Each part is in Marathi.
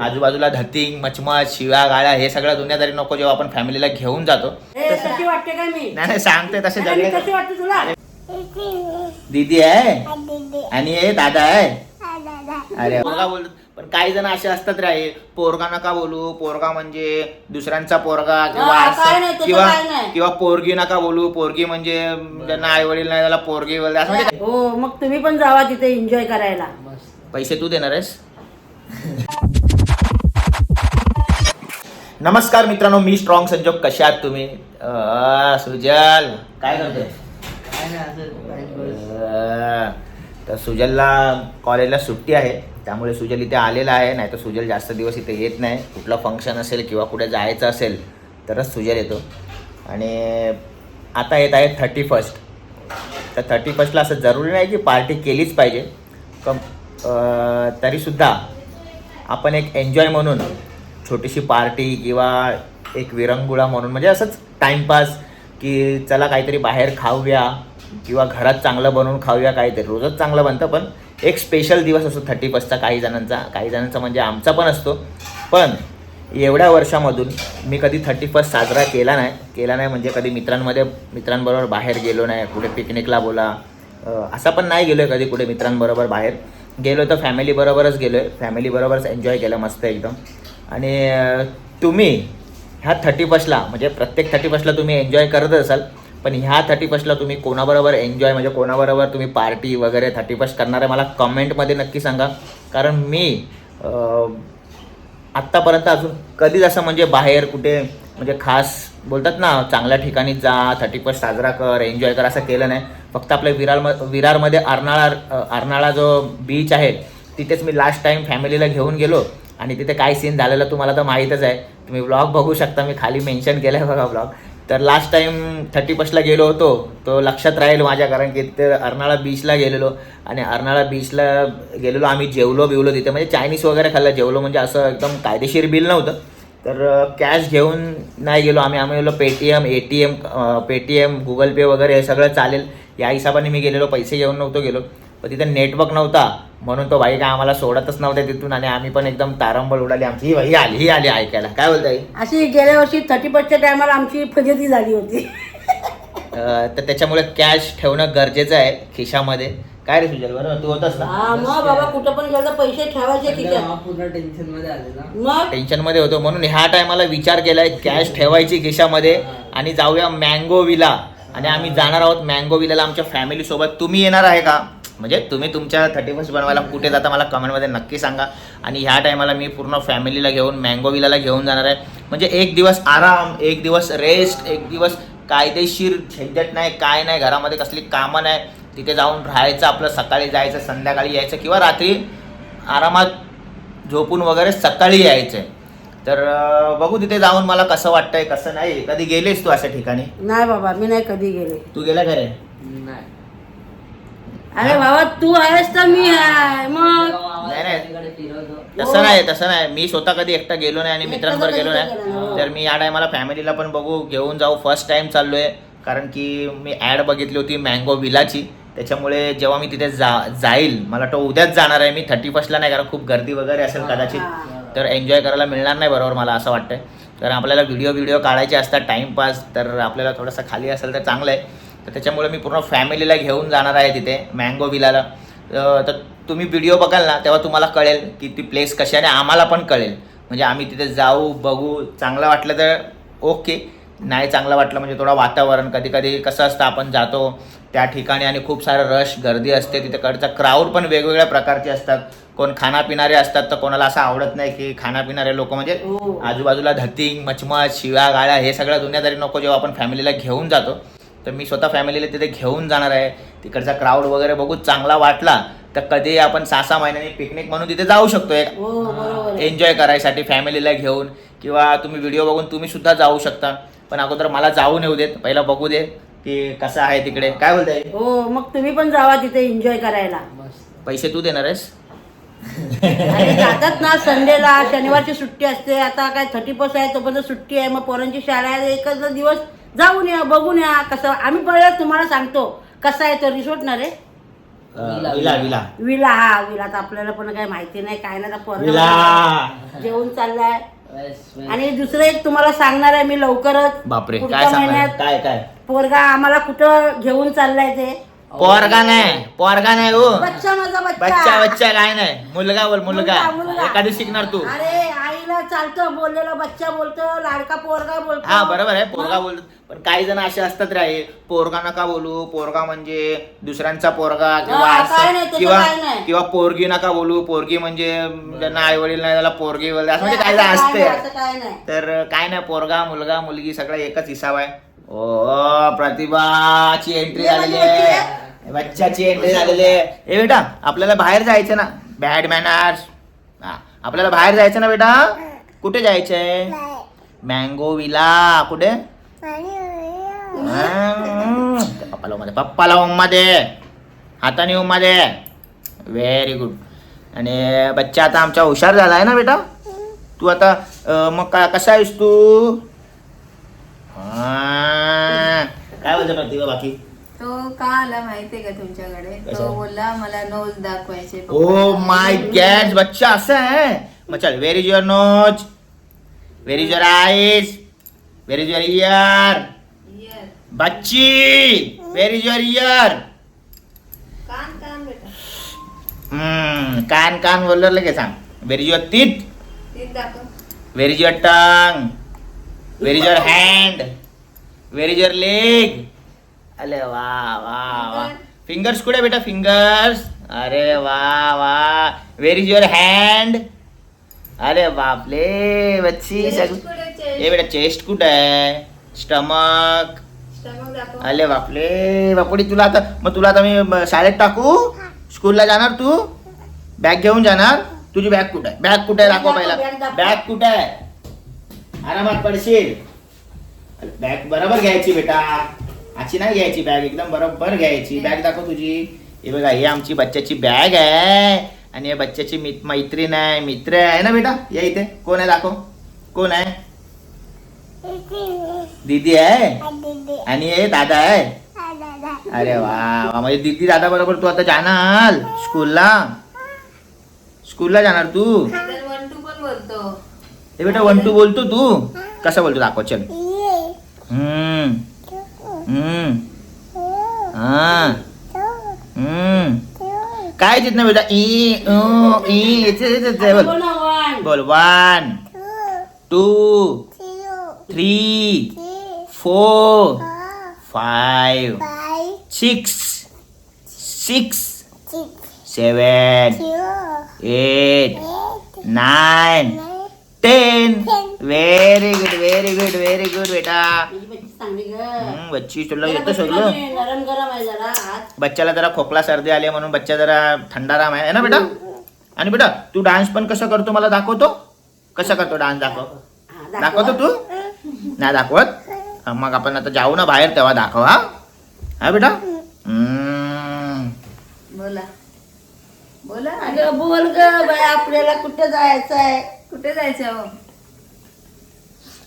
आजूबाजूला धतिंग मचमच शिव्या गाळ्या हे सगळं दुनियादारी नको जेव्हा आपण फॅमिलीला घेऊन जातो. ए, कशी वाटते काय मी? नाही नाही सांगते तसे अरे, मी जगले कशी वाटते तुला. दीदी आहे? आणि हे दादा आहे? अरे पोरगा बोलतो पण काही जण असे असतात रे पोरगा नका बोलू पोरगा म्हणजे दुसऱ्यांचा पोरगा किंवा हा, काय नाही, किंवा काय नाही. किंवा पोरगी नका बोलू पोरगी म्हणजे ज्यांना आई वडील नाही त्याला पोरगी बोलते असं म्हणजे हो मग तुम्ही पण जावा तिथे एन्जॉय करायला. पैसे तू देणार आहेस? नमस्कार मित्रांनो मी स्ट्रॉंग संजोग. कशा आहात तुम्ही? सुजल. काय करतोय? तर सुजलला कॉलेजला सुट्टी आहे. त्यामुळे सुजल इथे आलेला आहे. नाही तर सुजल जास्त दिवस इथे येत नाही. कुठलं फंक्शन असेल किंवा कुठे जायचं असेल तरच सुजल येतो. आणि आता येत आहे थर्टी फर्स्ट तर थर्टी फर्स्टला असं जरुरी नाही की पार्टी केलीच पाहिजे. कम तरीसुद्धा आपण एक एन्जॉय म्हणून छोटीशी पार्टी किंवा एक विरंगुळा म्हणून म्हणजे असंच टाईमपास की चला काहीतरी बाहेर खाऊया किंवा घरात चांगलं बनवून खाऊया काहीतरी. रोजच चांगलं बनतं पण एक स्पेशल दिवस असतो थर्टी फर्स्टचा काही जणांचा. काही जणांचा म्हणजे आमचा पण असतो. पण एवढ्या वर्षामधून मी कधी थर्टी फर्स्ट साजरा केला नाही. केला नाही म्हणजे कधी मित्रांमध्ये मित्रांबरोबर बाहेर गेलो नाही. कुठे पिकनिकला बोला. असा पण नाही गेलो आहे कधी कुठे मित्रांबरोबर बाहेर. गेलो तर फॅमिलीबरोबरच गेलो आहे फॅमिलीबरोबरच एन्जॉय केलं मस्त एकदम. आणि तुम्ही ह्या थर्टी फर्स्टला म्हणजे प्रत्येक थर्टी फर्स्टला तुम्ही एन्जॉय करत असाल पण ह्या थर्टी फर्स्टला तुम्ही कोणाबरोबर एन्जॉय म्हणजे कोणाबरोबर तुम्ही पार्टी वगैरे थर्टी फर्स्ट करणार आहे मला कमेंटमध्ये नक्की सांगा. कारण मी आत्तापर्यंत अजून कधीच असं म्हणजे बाहेर कुठे म्हणजे खास बोलतात ना चांगल्या ठिकाणी जा थर्टी फर्स्ट साजरा कर एन्जॉय कर असं केलं नाही. फक्त आपल्या विरार विरारमध्ये अर्नाळा अर्नाळा जो बीच आहे तिथेच मी लास्ट टाइम फॅमिलीला घेऊन गेलो. आणि तिथे काय सीन झालेलं तुम्हाला तर माहीतच आहे. तुम्ही ब्लॉग बघू शकता. मी खाली मेन्शन केलं आहे बघा ब्लॉग तर लास्ट टाइम थर्टी फर्स्टला गेलो होतो तो लक्षात राहील माझ्या कारण की ते अर्नाळा बीचला गेलेलो. आणि अर्नाळा बीचला गेलेलो आम्ही जेवलो बिवलो तिथे. म्हणजे चायनीज वगैरे खाल्लं. जेवलो म्हणजे असं एकदम कायदेशीर बिल नव्हतं. तर कॅश घेऊन नाही गेलो. आम्ही आम्ही गेलो Paytm A T M Paytm Google pay वगैरे हे सगळं चालेल. या हिशोबाने मी गेलेलो. पैसे घेऊन नव्हतो गेलो. पण तिथे नेटवर्क नव्हता. म्हणून तो भाई काय आम्हाला सोडतच नव्हते तिथून आणि आम्ही पण एकदम तारंबळ उडाली. आमची ही भाई आली ही आली ऐकायला. काय बोलताय? अशी गेल्या वर्षी थर्टी फर्स्टच्या टायमाला आमची फजिती झाली होती. तर त्याच्यामुळे कॅश ठेवणं गरजेचं आहे खिशामध्ये. काय रे सुजल बरोबर तू होतास ना? हा मग बाबा कुठं पण गेलं पैसे ठेवायचे खिशात. पूर्ण टेन्शनमध्ये मग? टेन्शनमध्ये होतो. म्हणून ह्या टायमाला विचार केलाय कॅश ठेवायची खिशामध्ये आणि जाऊया मँगो विला आणि आम्ही जाणार आहोत मँगो विलाला आमच्या फॅमिली सोबत. तुम्ही येणार आहे का? म्हणजे तुम्ही तुमच्या थर्टी फर्स्ट बनवायला कुठे जाता मला कमेंटमध्ये नक्की सांगा. आणि ह्या टायमाला मी पूर्ण फॅमिलीला घेऊन मँगो विलाला घेऊन जाणार आहे. म्हणजे एक दिवस आराम एक दिवस रेस्ट एक दिवस कायदेशीर झंझट नाही काय नाही घरामध्ये कसली कामं नाही. तिथे जाऊन राहायचं आपलं सकाळी जायचं संध्याकाळी यायचं किंवा रात्री आरामात झोपून वगैरे सकाळी यायचंय तर बघू तिथे जाऊन मला कसं वाटतंय कसं नाही. कधी गेलेस तू अशा ठिकाणी? नाही बाबा मी नाही कधी गेले. तू गेला का रे नाही. अरे बाबा तू आहेस तर मी आहे मग? नाही, नाही. तसं नाही तसं नाही. मी स्वतः कधी एकटा गेलो नाही आणि तर गेलो नाही. तर मी या टायमाला फॅमिलीला पण बघू घेऊन जाऊ. फर्स्ट टाइम चाललोय. कारण की मी ॲड बघितली होती मँगो विलाची त्याच्यामुळे जेव्हा मी तिथे जा जाईल मला तो उद्याच जाणार आहे मी. थर्टी फर्स्टला नाही कारण खूप गर्दी वगैरे असेल कदाचित. तर एन्जॉय करायला मिळणार नाही बरोबर मला असं वाटतंय. तर आपल्याला व्हिडिओ व्हिडिओ काढायचे असतात टाईमपास तर आपल्याला थोडंसं खाली असेल तर चांगलं आहे. तर त्याच्यामुळे मी पूर्ण फॅमिलीला घेऊन जाणार आहे तिथे मँगो विलाला तर तुम्ही व्हिडिओ बघाल ना तेव्हा तुम्हाला कळेल की ती प्लेस कशी आहे आणि आम्हाला पण कळेल. म्हणजे आम्ही तिथे जाऊ बघू चांगलं वाटलं तर ओके नाही चांगलं वाटलं म्हणजे थोडं वातावरण कधी कधी कसं असतं आपण जातो त्या ठिकाणी आणि खूप सारं रश गर्दी असते. तिथे कडचा क्राऊड पण वेगवेगळ्या प्रकारचे असतात. कोण खानापिणारे असतात तर कोणाला असं आवडत नाही की खानापिणारे लोक म्हणजे हो. आजूबाजूला धतिंग मचमच शिव्या गाळ्या हे सगळं दुनियादारी नको जेव्हा आपण फॅमिलीला घेऊन जातो. तर मी स्वतः फॅमिलीला तिथे घेऊन जाणार आहे. तिकडचा क्राऊड वगैरे बघू चांगला वाटला तर कधी आपण सहा सहा महिन्यांनी पिकनिक म्हणून तिथे जाऊ शकतो. एक हो आहे. एन्जॉय करायसाठी फॅमिलीला घेऊन किंवा तुम्ही व्हिडिओ बघून तुम्ही सुद्धा जाऊ शकता. पण अगोदर मला जाऊ येऊ देत पहिला बघू दे की कसं आहे तिकडे. काय बोलताय? हो मग तुम्ही पण जावा तिथे एन्जॉय करायला. पैसे तू देणार आहेस? अरे जातात ना संडेला शनिवारची सुट्टी असते. आता काय थर्टी फर्स्ट आहे तोपर्यंत सुट्टी आहे. मग पोरांची शाळा आहे एकच दिवस जाऊन या बघून या कसं आम्ही पहिला तुम्हाला सांगतो. कसा आहे तो रिसोर्ट ना रे? अं, विला विला. विला हा विला. तर आपल्याला पण काही माहिती नाही काय नाही. आता पोरं- विला. चाललाय. बस, बस. आणि दुसरं एक तुम्हाला सांगणार आहे मी लवकरच. बापरे पुढच्या काय सांगणार? महिन्यात काय काय? पोरगा आम्हाला कुठं घेऊन चाललाय ते? पोरगा नाही पोरगा नाही हो. बच्चा माझा बच्चा. बच्चा बच्चा काय नाही. मुलगा बोल मुलगा. मुलगा, मुलगा. एखादी शिकणार तू. अरे आईला चालतं बोललेला बच्चा बोलतो लाडका पोरगा बोलतो. हा बरोबर आहे पोरगा बोलतो. पण काही जण असे असतात रे पोरगा नका बोलू पोरगा म्हणजे दुसऱ्यांचा पोरगा किंवा हा, काय नाही, किंवा काय नाही. किंवा पोरगी नका बोलू पोरगी म्हणजे ज्यांना आई वडील नाही त्याला पोरगी बोलते असं म्हणजे काही असं काय असते. नाही, असं काय नाही. तर काय नाही पोरगा मुलगा मुलगी सगळं एकच हिसाब आहे. ओ प्रतिभाची एंट्री ये झालेली म्हणजे आहे बच्चाची एंट्री झालेली आहे. ए बेटा आपल्याला बाहेर जायचं ना. बॅड मॅनर्स आपल्याला बाहेर जायचं ना बेटा? कुठे जायचंय? मँगो विला कुठे. पप्पाला उम्मा दे हाताने उम्मा दे व्हेरी गुड आणि बच्चा आता आमचा हुशार झाला आहे ना बेटा? तू आता मग का कसा आहेस तू. काय बोलतो प्रतिभा बाकी? तो का आला माहितीये का तुमच्याकडे? तो बोलला मला नोज दाखवायचे ओ माय गॅड बच्चा असं आहे? मग चल where is your nose where is your eyes where is your ear. बच्ची व्हेर इज युअर इयर कान कान बेटा. कान कान बोललं लगे सांग. व्हेर इज युअर तीन दाखव. Where is your tongue where is your hand where is your leg अरे वा वा वा. फिंगर्स कुठे बेटा? फिंगर्स अरे वा वा. व्हेर इज युअर हँड अरे बापले बच्ची. सगळं? ए बेटा चेस्ट कुठे आहे? स्टमक अरे बापले बापुडी तुला आता मग तुला आता मी शाळेत टाकू? स्कूलला जाणार तू? बॅग घेऊन जाणार? तुझी बॅग कुठे आहे? बॅग कुठे आहे? दाखव पहिला. बॅग कुठे आहे? आरामात पडशील. बॅग बरोबर घ्यायची बेटा. अशी नाही घ्यायची बॅग एकदम बरोबर घ्यायची. बॅग दाखव तुझी. हे बघा ही आमची बच्च्याची बॅग आहे. आणि या बच्च्याची मित मैत्रीण आहे मित्र आहे ना बेटा? या इथे. कोण आहे दाखव. कोण आहे? दीदी आहे? आणि हे दादा आहे? अरे वा वा. म्हणजे दीदी दादा बरोबर तू आता जाणार स्कूलला स्कूलला जाणार तू? तर वन टू पण बोलतो. हे बेटा वन टू बोलतो तू? कसं बोलतो? दाखव चल. हम्म. हम्म हा हम्म काय येत ना बेटा ई उ, ई येते येते, येते. बोल बोल ना, one. बोल one two three four five very good very good very good बेटा. बच्ची हम्म, तुला येतं सगळं. कमी, नरम गरम आहे जरा हात बच्चाला जरा खोकला सर्दी आली आहे म्हणून बच्चा जरा थंडाराम आहे. है ना बेटा? आणि बेटा तू डान्स पण कसा करतो मला दाखवतो? कसा करतो डान्स दाखव? हा, दाखवतो तू? नाही दाखवत? हा, मग आपण आता जाऊ ना बाहेर तेव्हा दाखव हा. हा बेटा? हम्म. बोला. बोला. अगं बोल ग बाय आपल्याला कुठे जायचं आहे कुठे जायचं हो?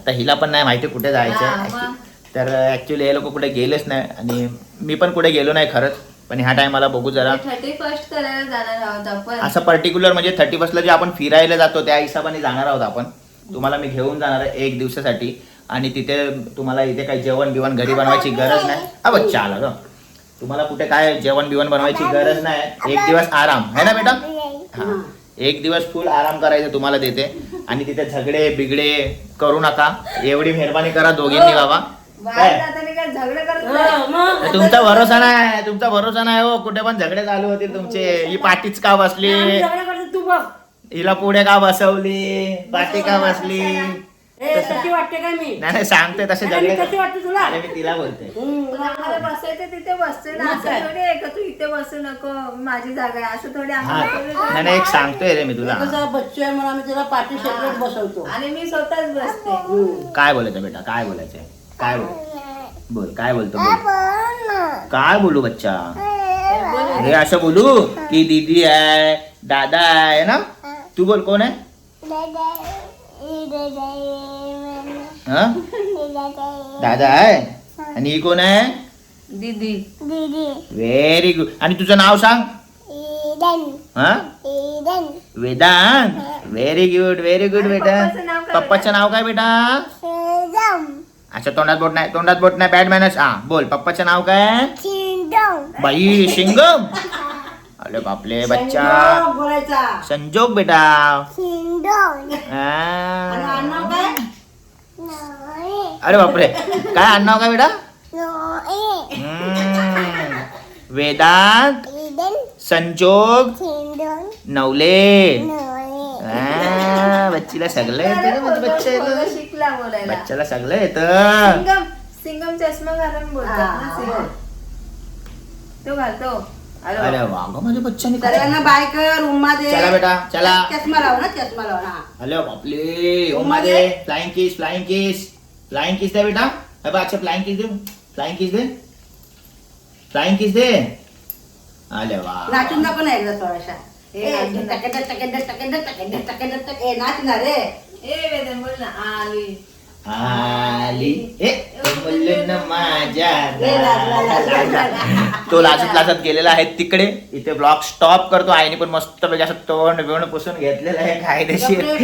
आता हिला पण नाही माहिती कुठे जायचं? तर ऍक्च्युली हे लोक कुठे गेलेच नाही. आणि मी पण कुठे गेलो नाही खरंच. पण ह्या टायमाला बघू जरा. थर्टी फर्स्ट करायला जाणार आहोत आपण. असं पर्टिक्युलर म्हणजे थर्टी फर्स्टला जे आपण फिरायला जातो त्या हिशोबाने जाणार आहोत आपण. तुम्हाला मी घेऊन जाणार आहे एक दिवसासाठी. आणि तिथे तुम्हाला इथे काही जेवण बिवण घरी बनवायची गरज नाही. आला ग तुम्हाला कुठे काय जेवण बिवण बनवायची गरज नाही. एक दिवस आराम. है ना बेटा? हा. एक दिवस फुल आराम करायचं तुम्हाला देते. आणि तिथे झगडे बिगडे करू नका. एवढी मेहरबानी करा दोघींनी बाबा. हो. मग. तुमचा भरोसा नाही तुमचा भरोसा नाही हो. कुठे पण झगडे चालू होतील तुमचे. ही पाठीच का बसली? आम्ही झगडा करतो, तू बघ. हिला पुढे का बसवली? पाठी का बसली? कशी वाटते काय मी? नाही नाही, सांगते तसे अरे, मी झगडे कशी वाटते तुला? अरे मी तिला बोलते हम्म, पण आम्हाला बसायचं तिथे बसते ना. मग असं काय? थोडी आहे का तू इथे बसू नको. माझी जागा आहे. असं थोडी हा. आम्हाला थोडी नाही नाही, एक सांगतोय रे मी तुला. बच्चू आहे म्हणून आम्ही त्याला पाठी बसवतो. आणि मी स्वतःच बसते. हम्म. काय बोलायचं बेटा? काय बोलायचंय? काय बोल? बोल काय बोलतो बोल? काय बोलू बच्चा? अरे असं बोलू की दीदी आहे दादा आहे ना? तू बोल कोण आहे. दादा आहे? आणि ही कोण आहे? दीदी. व्हेरी गुड आणि तुझं नाव सांग. हा? Vedant. Very good very good बेटा पप्पाचं नाव काय बेटा? अच्छा तोंडात बोट नाही तोंडात बोट नाही. बॅड मॅनर्स हा बोल. पप्पाचं नाव काय? बाई शिंगम. अरे बापले बच्चा. संजोग बोलायचा. संजोग बेटा. आणि हा. आडनाव काय? अरे बापरे काय आडनाव काय बेटा? हम्म. वेदांत. संजोग. नवले. हा, बच्चीला सगळं येतं ना माझ्या पोरगं बच्च्याला शिकला बोलायला. बच्च्याला सगळं येतं. सिंगम सिंगम चष्मा घालून बोलतात ना हा, सिंगम. तो घालतो. अरे अरे वा. वा गं, माझ्या बच्चाने काय- सगळ्यांना बाय कर रूममध्ये चला बेटा चला चष्मा लाव ना चष्मा लाव ना अरे बापले ओ मध्ये flying kiss flying kiss flying kiss दे बेटा अबे अच्छा फ्लाइंग किस दे फ्लाइंग किस दे फ्लाइंग किस दे अरे वा नाचून दाखव ना एकदा थोडासा ए, ए, नाचून दाखव. टकेंडर, टकेंडर, टकेंडर, टकेंडर, टकेंडर, टक- ए, नाच आली. ए माझ्या. तो लाजत लाजत गेलेला आहे तिकडे. इथे ब्लॉग स्टॉप करतो. आईने पण मस्त पैकी असं तोंड बिवण पुसून घेतलेलं आहे कायदेशीर. सगळं.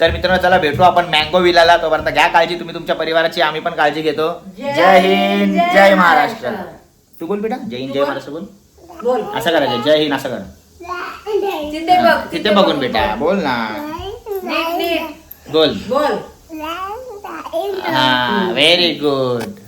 तर मित्रांनो चला भेटू आपण मँगो विलाला तोपर्यंत घ्या काळजी. तुम्ही तुमच्या परिवाराची आम्ही पण काळजी घेतो. जय हिंद जय महाराष्ट्र. तू बोल बेटा. जय हिंद जय महाराष्ट्र बोल. बोल. असं करायचं. जय हिंद असं कर. तिथे बघ तिथे बघून बेटा. बोल ना. नीट नीट बोल बोल हा व्हेरी गुड